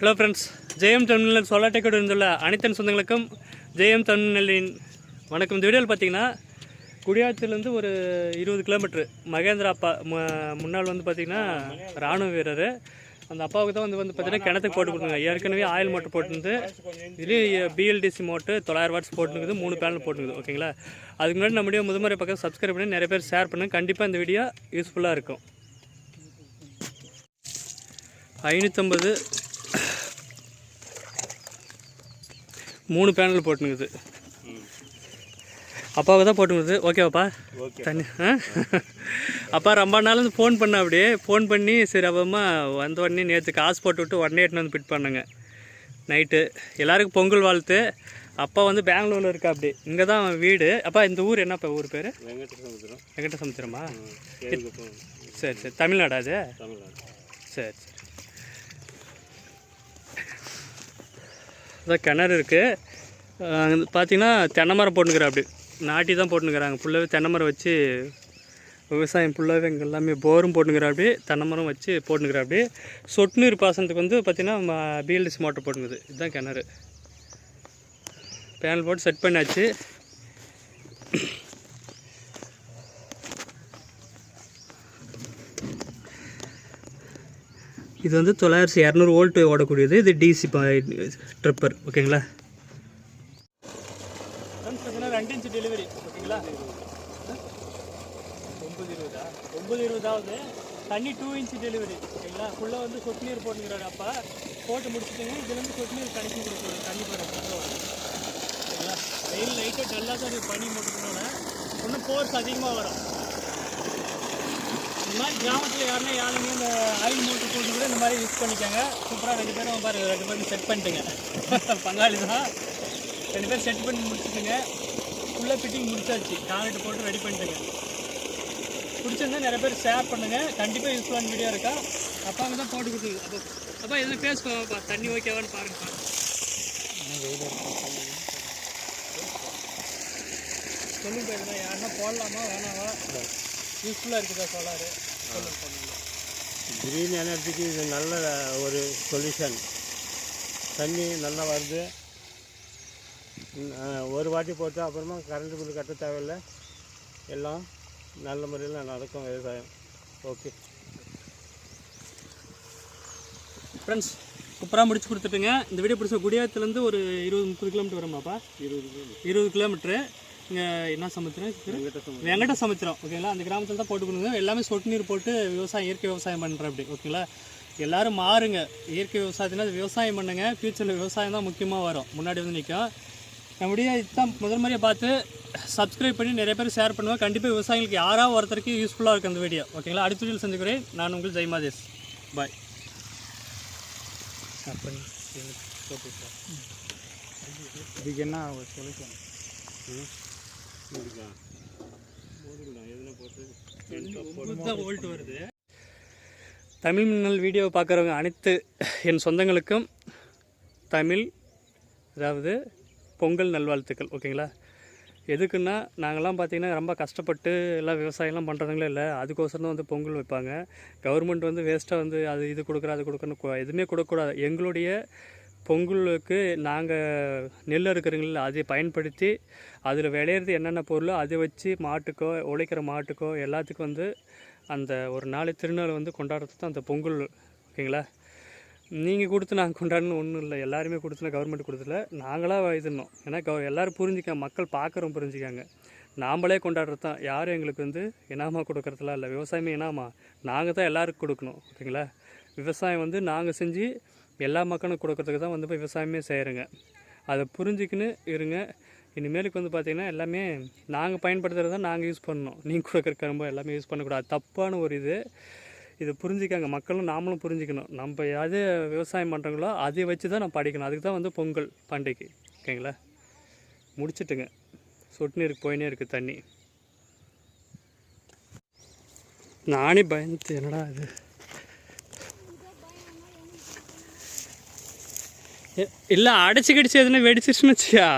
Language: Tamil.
ஹலோ ஃப்ரெண்ட்ஸ் ஜெயம் தமிழ்நெல் சொல்லாட்டைக்கோடு இருந்துள்ள அனைத்தன் சொந்தங்களுக்கும் ஜெயம் தமிழ்நெல்லின் வணக்கம். இந்த வீடியோவில் பார்த்தீங்கன்னா குடியாத்திலேருந்து ஒரு இருபது கிலோமீட்ரு மகேந்திரா அப்பா முன்னாள் வந்து பார்த்தீங்கன்னா ராணுவ வீரர். அந்த அப்பாவுக்கு தான் வந்து வந்து பார்த்தீங்கன்னா கிணத்துக்கு போட்டு கொடுங்க ஏற்கனவே ஆயில் மோட்டர் போட்டுருந்து இதுலேயே பிஎல்டிசி மோட்டு தொள்ளாயிரம் வாட்ஸ் போட்டுருக்குது மூணு பேனல் போட்டுருக்குது. ஓகேங்களா? அதுக்கு முன்னாடி நம்ம வீடியோ முதல்முறை பக்கம் சப்ஸ்கிரைப் பண்ணி நிறைய பேர் ஷேர் பண்ணுங்க. கண்டிப்பாக இந்த வீடியோ யூஸ்ஃபுல்லாக இருக்கும். ஐநூற்றம்பது மூணு பேனல் போட்டுனுக்குது. அப்பாவுக்கு தான் போட்டுங்குது ஓகேவாப்பா ஓகே தண்ணி ஆ? அப்பா ரொம்ப நாள் வந்து ஃபோன் பண்ண அப்படியே ஃபோன் பண்ணி சரி அப்புறமா வந்த உடனே நேற்று காசு போட்டு விட்டு உடனே எடுத்துன்னு வந்து பிட் பண்ணேங்க. நைட்டு எல்லாருக்கும் பொங்கல் வாழ்த்து. அப்பா வந்து பெங்களூரில் இருக்கா அப்படி இங்கே தான் வீடு. அப்பா இந்த ஊர் என்னப்பா ஊர் பேர்? வெங்கட சமுத்திரம் சரி சரி. தமிழ்நாடா அது? சரி சரி. அதான் கிணறு இருக்குது பார்த்தீங்கன்னா தென்னை மரம் போட்டுக்கிறா அப்படி. நாட்டி தான் போட்டுக்கிறாங்க ஃபுல்லாகவே தென்னை மரம் வச்சு விவசாயம் ஃபுல்லாகவே இங்கே எல்லாமே போரும் போட்டுக்கிறா அப்படி. தென்னை மரம் வச்சு போட்டுக்கிறா அப்படி. சொட்டு நீர் பாசனத்துக்கு வந்து பார்த்திங்கன்னா பிஎல்டிசி மோட்டர் போட்டுங்குது இதுதான் கிணறு. பேனல் போட்டு செட் பண்ணியாச்சு இது வந்து தொள்ளாயிரத்தி இரநூறு ஓல்ட்டு ஓடக்கூடியது. இது டிசி ட்ரிப்பர் ஓகேங்களா? ரெண்டு இன்ச்சு டெலிவரி ஓகேங்களா? ஒம்பது இருபதா? ஒம்பது இருபதாவது தண்ணி டூ இன்ச் டெலிவரி ஓகேங்களா? ஃபுல்லாக வந்து சொட்டு நீர் போட்டுக்கிறாரு அப்பா. போட்டு முடிச்சுட்டுங்க. இதுலேருந்து சொட்டு நீர் கனெக்ஷன் தண்ணி போடுறது ஓகேங்களா? வெயில் லைட்டாக டல்லாக தான் பனி போட்டுக்கிறோட இன்னும் ஃபோர்ஸ் அதிகமாக வரும். மாதிரி கிராமத்தில் யாருன்னா யாருமே இந்த ஆயில் மோட்டர் போட்டு கூட இந்த மாதிரி யூஸ் பண்ணிக்கோங்க. சூப்பராக ரெண்டு பேரும் பாரு ரெண்டு பேரும் செட் பண்ணிட்டுங்க. பங்காளி தான். ரெண்டு பேரும் செட் பண்ணி முடிச்சுட்டுங்க. ஃபுல்லாக ஃபிட்டிங் முடிச்சாச்சு. காங்கிரீட் போட்டு ரெடி பண்ணிட்டுங்க. பிடிச்சிருந்தா நிறைய பேர் ஷேர் பண்ணுங்கள் கண்டிப்பாக யூஸ்ஃபுல்லான வீடியோ இருக்கா? அப்பாங்க தான் போட்டு கொடுத்துருங்க அப்போ அப்பா எதுவும் ஃபேஸ் தண்ணி ஓகேவான்னு பாருங்கப்பா சொல்லுங்க எதுனா யாருன்னா போடலாமா வேணாவா யூஸ்ஃபுல்லாக இருக்குதா சோலாரு கிரீன் எனர்ஜிக்கு இது நல்ல ஒரு சொல்யூஷன் தண்ணி நல்லா வருது. ஒரு வாட்டி போட்டு அப்புறமா கரண்ட் பில் கட்ட தேவையில்லை. எல்லாம் நல்ல முறையில் நடக்கும் விவசாயம். ஓகே ஃப்ரெண்ட்ஸ் சூப்பராக முடிச்சு கொடுத்துட்டுங்க. இந்த வீடியோ பிடிச்ச குடியாத்துலேருந்து ஒரு இருபது முப்பது கிலோமீட்டர் வருமாப்பா? இருபது இருபது கிலோமீட்ரு என்ன சமுத்திரம்? வெங்கட சமுத்திரம். ஓகேங்களா அந்த கிராமத்தில் தான் போட்டு கொடுங்க எல்லாமே சொட்டு நீர் போட்டு விவசாயம் இயற்கை விவசாயம் பண்ணுற அப்படி. ஓகேங்களா எல்லாரும் மாறுங்க. இயற்கை விவசாயத்தினா விவசாயம் பண்ணுங்க. ஃப்யூச்சரில் விவசாயம் தான் முக்கியமாக வரும். முன்னாடி வந்து நிற்கும் நம்முடைய இதுதான் முதல் முறையாக பார்த்து சப்ஸ்கிரைப் பண்ணி நிறைய பேர் ஷேர் பண்ணுவேன் கண்டிப்பாக விவசாயிகளுக்கு யாராவது ஒருத்தருக்கு யூஸ்ஃபுல்லாக இருக்கும் அந்த வீடியோ. ஓகேங்களா அடுத்த வீடியோ சந்திக்கிறேன். நான் உங்கள் ஜெய்மாதேஷ் பாய் இதுக்கு என்ன சொல்யூஷன் தமிழ் மின்னல் வீடியோ பார்க்குறவங்க அனைத்து என் சொந்தங்களுக்கும் தமிழ் அதாவது பொங்கல் நல்வாழ்த்துக்கள் ஓகேங்களா? எதுக்குன்னா நாங்கள்லாம் பார்த்திங்கன்னா ரொம்ப கஷ்டப்பட்டு எல்லாம் விவசாயம்லாம் பண்ணுறதுங்களே இல்லை. அதுக்கோசரம் தான் வந்து பொங்கல் வைப்பாங்க. கவர்மெண்ட் வந்து வேஸ்ட்டாக வந்து அது இது கொடுக்குற அது கொடுக்குறன்னு எதுவுமே கொடுக்கக்கூடாது. எங்களுடைய பொங்கலுக்கு நாங்கள் நெல் இருக்கிறீங்கள அதை பயன்படுத்தி அதில் விளையிறது என்னென்ன பொருளோ அதை வச்சு மாட்டுக்கோ உழைக்கிற மாட்டுக்கோ எல்லாத்துக்கும் வந்து அந்த ஒரு நாளை திருநாள் வந்து கொண்டாடுறது தான் அந்த பொங்கல் ஓகேங்களா? நீங்கள் கொடுத்து நாங்கள் கொண்டாடணும் ஒன்றும் இல்லை. எல்லாருமே கொடுத்துனா கவர்மெண்ட் கொடுத்துல. நாங்களாக இதுனோம் ஏன்னா கவ எல்லோரும் புரிஞ்சுக்க மக்கள் பார்க்குறோம் புரிஞ்சுக்காங்க. நாம்ளே கொண்டாடுறது தான். யாரும் எங்களுக்கு வந்து இனாமா கொடுக்குறதுலாம் இல்லை. விவசாயமே இனாமா. நாங்கள் தான் எல்லாருக்கும் கொடுக்கணும் ஓகேங்களா? விவசாயம் வந்து நாங்கள் செஞ்சு எல்லா மக்களும் கொடுக்கறதுக்கு தான் வந்து போய் விவசாயமே செய்கிறோங்க அதை புரிஞ்சுக்கின்னு இருங்க. இனிமேலுக்கு வந்து பார்த்திங்கன்னா எல்லாமே நாங்கள் பயன்படுத்துகிறத தான் நாங்கள் யூஸ் பண்ணணும். நீங்கள் கொடுக்குற கரும்பு எல்லாமே யூஸ் பண்ணக்கூடாது. தப்பான ஒரு இது. இதை புரிஞ்சிக்காங்க. மக்களும் நாமளும் புரிஞ்சிக்கணும். நம்ம எது விவசாயம் பண்ணுறாங்களோ அதை வச்சு தான் நம்ம படிக்கணும். அதுக்கு தான் வந்து பொங்கல் பண்டிகை. ஓகேங்களா? முடிச்சிட்டுங்க. சொட்டு நீருக்கு போயினே இருக்குது தண்ணி. நானே பயந்து என்னடா இது? இல்லை அடைச்சி கடிச்சு எதுனா வெடிச்சிருச்சுன்னு வச்சியா